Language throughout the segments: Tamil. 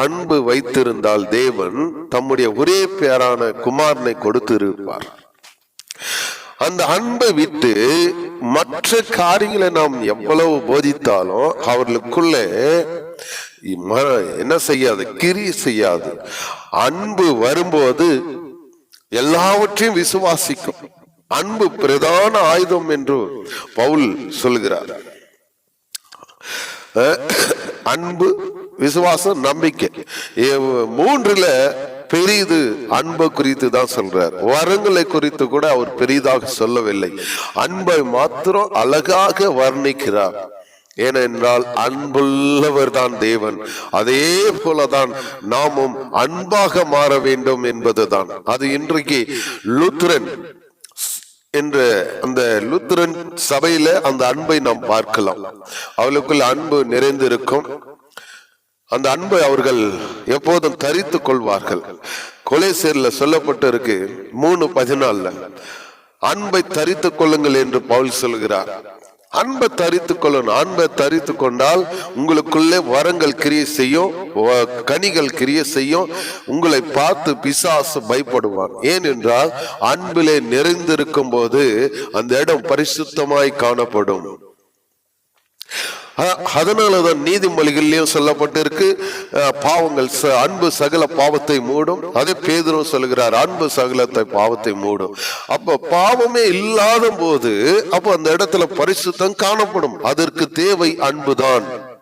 அன்பு வைத்திருந்தால் தேவன் தம்முடைய ஒரே பேரான குமாரனை கொடுத்திருப்பார். அந்த அன்பை விட்டு மற்ற காரியங்களை நாம் எவ்வளவு போதித்தாலும் அவர்களுக்குள்ளே என்ன செய்யாது கிரி செய்யாது. அன்பு வரும்போது எல்லாவற்றையும் விசுவாசிக்கும். அன்பு பிரதான ஆயுதம் என்று பவுல் சொல்கிறார். அன்பு விசுவாசம் நம்பிக்கை. மூன்றுல பெரிது அன்பை குறித்து தான் சொல்றார். வரங்களை குறித்து கூட அவர் பெரிதாக சொல்லவில்லை. அன்பை மாத்திரம் அழகாக வர்ணிக்கிறார். ஏனென்றால் அன்புள்ளவர் தான் தேவன். அதே போலதான் நாமும் அன்பாக மாற வேண்டும் என்பதுதான். அது இன்றைக்கு லுத்ரன் என்ற அந்த லுத்ரன் சபையில அந்த அன்பை நாம் பார்க்கலாம். அவளுக்குள்ள அன்பு நிறைந்திருக்கும். அந்த அன்பை அவர்கள் எப்போதும் தரித்து கொள்வார்கள். கொலைசேரில் சொல்லப்பட்டு இருக்கு மூணு பதினாலுல அன்பை தரித்து கொள்ளுங்கள் என்று பவுல் சொல்கிறார். அன்பை தரித்து கொள்ளணும். அன்பை தரித்து கொண்டால் உங்களுக்குள்ளே வரங்கள் கிரியை செய்யும் வ- கனிகள் கிரியை செய்யும். உங்களை பார்த்து பிசாசு பயப்படுவான். ஏனென்றால் அன்பிலே நிறைந்திருக்கும் போது அந்த இடம் பரிசுத்தமாய் காணப்படும். அதனால தான் நீதிமொழிகள்லையும் சொல்லப்பட்டிருக்கு. பாவங்கள் ச- அன்பு சகல பாவத்தை மூடும். அதே பேதரும் சொல்லுகிறார் அன்பு சகலத்தை பாவத்தை மூடும். அப்ப பாவமே இல்லாத போது அப்ப அந்த இடத்துல பரிசுத்தம் காணப்படும். அதற்கு தேவை அன்புதான்.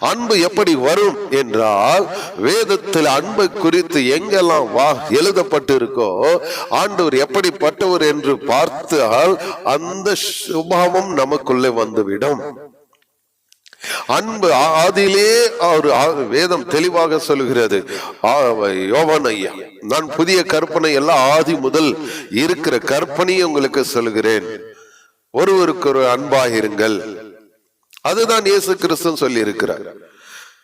அன்பு எப்படி வரும் என்றால் வேதத்தில் அன்பை குறித்து எங்கெல்லாம் வா எழுதப்பட்டிருக்கோ ஆண்டவர் எப்படிப்பட்டவர் என்று பார்த்தால் அந்த சுபாவம் நமக்குள்ளே வந்துவிடும். அன்பு அதிலே அவர் ஒரு ஆ- வேதம் தெளிவாக சொல்லுகிறது. யோவான் ஐயா நான் புதிய கற்பனை எல்லாம் ஆதி முதல் இருக்கிற கற்பனையை உங்களுக்கு சொல்லுகிறேன். ஒருவருக்கு ஒரு அன்பாகிருங்கள் அதுதான் இயேசு கிறிஸ்து சொல்லி இருக்கிறார்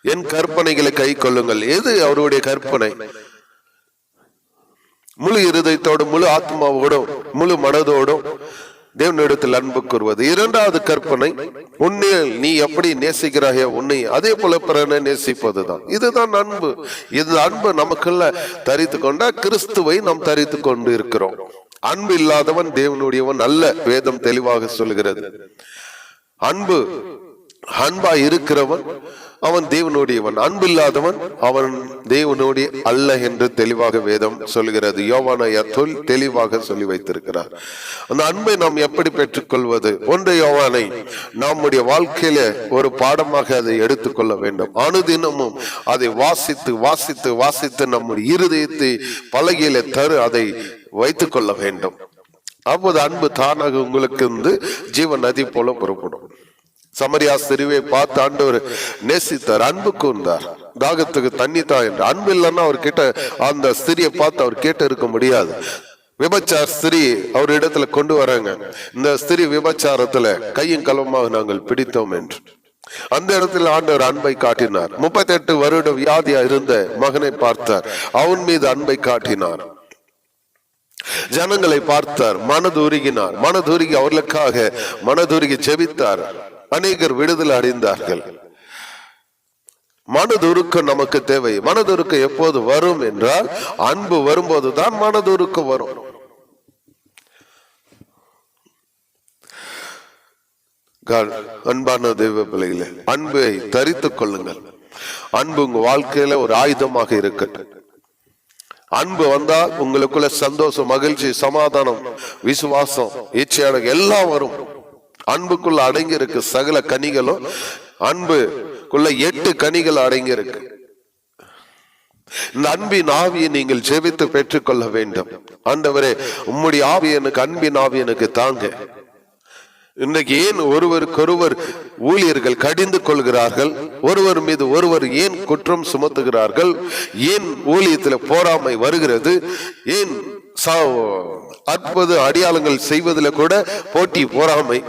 என் கற்பனைகளை கை கொள்ளுங்கள். எது அவருடைய கற்பனை? முழு இருதயத்தோடும் முழு ஆத்மாவோடும் முழு மனதோடும் தேவனிடத்தில் அன்பு கூறுவது. இரண்டாவது கற்பனை உன்னில் நீ எப்படி நேசிக்கிறாயோ உன்னை அதே போல பிறனை நேசிப்பதுதான். இதுதான் அன்பு. இது அன்பு நமக்குள்ள தரித்து கொண்டா கிறிஸ்துவை நாம் தரித்து கொண்டு இருக்கிறோம் அன்பு இல்லாதவன் தேவனுடையவன் அல்ல வேதம் தெளிவாக சொல்கிறது. அன்பு அன்பா இருக்கிறவன் அவன் தேவனுடையவன். அன்பில்லாதவன் அவன் தேவனுடைய அல்ல என்று தெளிவாக வேதம் சொல்கிறது. யோவான தொல் தெளிவாக சொல்லி வைத்திருக்கிறார். அந்த அன்பை நாம் எப்படி பெற்றுக்கொள்வது? ஒன்று யோவானை நம்முடைய வாழ்க்கையில ஒரு பாடமாக அதை எடுத்துக்கொள்ள வேண்டும். அனுதினமும் அதை வாசித்து வாசித்து வாசித்து நம்முடைய இருதயத்தை பலகையில தரு அதை வைத்துக் கொள்ள வேண்டும். அப்போது அன்பு தானாக உங்களுக்கு இருந்து ஜீவ நதி போல புறப்படும். சமரியா சிறுவை பார்த்து ஆண்டவர் நேசித்தார் அன்பு கூர்ந்தார் தாகத்துக்கு தண்ணி தான் என்று. அன்பு இல்லைன்னா அவர் கிட்ட அந்த ஸ்திரியை பார்த்து அவர் கேட்டு இருக்க முடியாது. விபச்சார ஸ்திரீ அவர் இடத்துல கொண்டு வராங்க. இந்த ஸ்திரீ விபச்சாரத்துல கையும் கலமாக நாங்கள் பிடித்தோம் என்று. அந்த இடத்துல ஆண்டவர் அன்பை காட்டினார். முப்பத்தி எட்டு வருட வியாதியா இருந்த மகனை பார்த்தார். அவன் மீது அன்பை காட்டினார். ஜனங்களை பார்த்தார். மனதுருகினார். மனதுருகி அவர்களுக்காக மனதுருகி செவித்தார் அநேகர் விடுதலை அடைந்தார்கள். மனதுருக்கம் நமக்கு தேவை. மனதுருக்கம் எப்போது வரும் என்றால் அன்பு வரும்போதுதான் மனதுருக்கம் வரும். அன்பான தெய்வ பிள்ளைகளே அன்பை தரித்துக் கொள்ளுங்கள். அன்பு உங்க வாழ்க்கையில ஒரு ஆயுதமாக இருக்கட்டும். அன்பு வந்தா உங்களுக்குள்ள சந்தோஷம் மகிழ்ச்சி சமாதானம் விசுவாசம் இச்சையான எல்லாம் வரும். அன்புக்குள்ள அடங்கி இருக்கு சகல கனிகளும். அன்புக்குள்ள எட்டு கனிகள் அடங்கி இருக்கு இந்த அன்பின் ஆவியை நீங்கள் ஜெபித்து பெற்றுக்கொள்ள வேண்டும். ஆண்டவரே உம்முடைய ஆவி எனக்கு அன்பின் ஆவி எனக்கு தாங்க. இன்னைக்கு ஏன் ஒருவருக்கொருவர் ஊழியர்கள் கடிந்து கொள்கிறார்கள்? ஒருவர் மீது ஒருவர் ஏன் குற்றம் சுமத்துகிறார்கள்? ஏன் ஊழியத்தில் போராமை வருகிறது? ஏன் சா- அற்புத அடையாளங்கள் செய்வதில் கூட போட்டி போராமை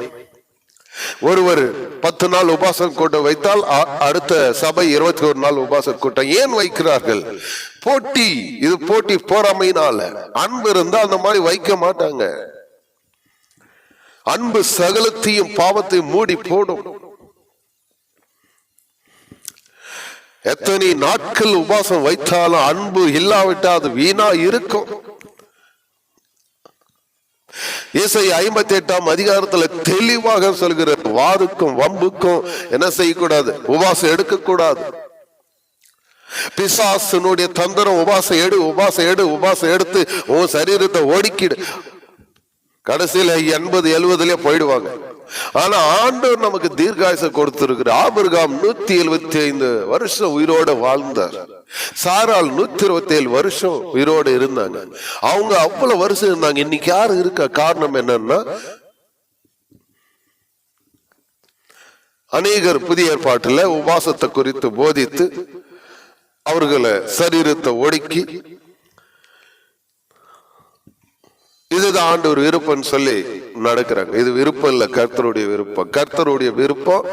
ஒருவர் பத்து நாள் உபாசம் கூட்டம் வைத்தால் அடுத்த சபை இருபத்தி ஒரு நாள் உபாசம் கூட்டம் ஏன் வைக்கிறார்கள்? போட்டி இது போட்டி போறாமையினால. அன்பு இருந்தா அந்த மாதிரி வைக்க மாட்டாங்க. அன்பு சகலத்தையும் பாவத்தையும் மூடி போடும். எத்தனை நாட்கள் உபாசம் வைத்தாலும் அன்பு இல்லாவிட்டா அது வீணா இருக்கும். இசை ஐம்பத்தி எட்டாம் அதிகாரத்துல தெளிவாக சொல்கிற வாதுக்கும் வம்புக்கும் என்ன செய்யக்கூடாது? உபாசம் எடுக்கக்கூடாது. பிசாசனுடைய தந்திரம் உபாசம் எடு உபாசம் எடு உபாசம் எடுத்து உன் சரீரத்தை ஒடுக்கிடு. கடைசியில எண்பது எழுபதுலயே போயிடுவாங்க. ஆனா ஆண்டவர் நமக்கு தீர்காயசம் கொடுத்திருக்கிற ஆபிரகாம் நூத்தி எழுபத்தி ஐந்து வருஷம் உயிரோட வாழ்ந்தார். சாரால் நூத்தி இருபத்தி ஏழு வருஷம் உயிரோட இருந்தாங்க. அவங்க அவ்வளவு வருஷம் இருந்தாங்க. இன்னைக்கு யாரு இருக்க? காரணம் என்னன்னா அநேகர் புதிய ஏற்பாட்டுல உபாசத்தை குறித்து போதித்து அவர்களை சரீரத்தை ஒடுக்கி இதுதான் ஆண்டவர் விருப்பம்னு சொல்லி நடக்கிறாங்க. இது விருப்பம் இல்ல கர்த்தருடைய விருப்பம். கர்த்தருடைய விருப்பம்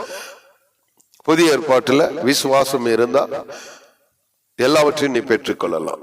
புதிய ஏற்பாட்டுல விசுவாசம் இருந்தா எல்லாவற்றையும் நீ பெற்றுக்கொள்ளலாம்.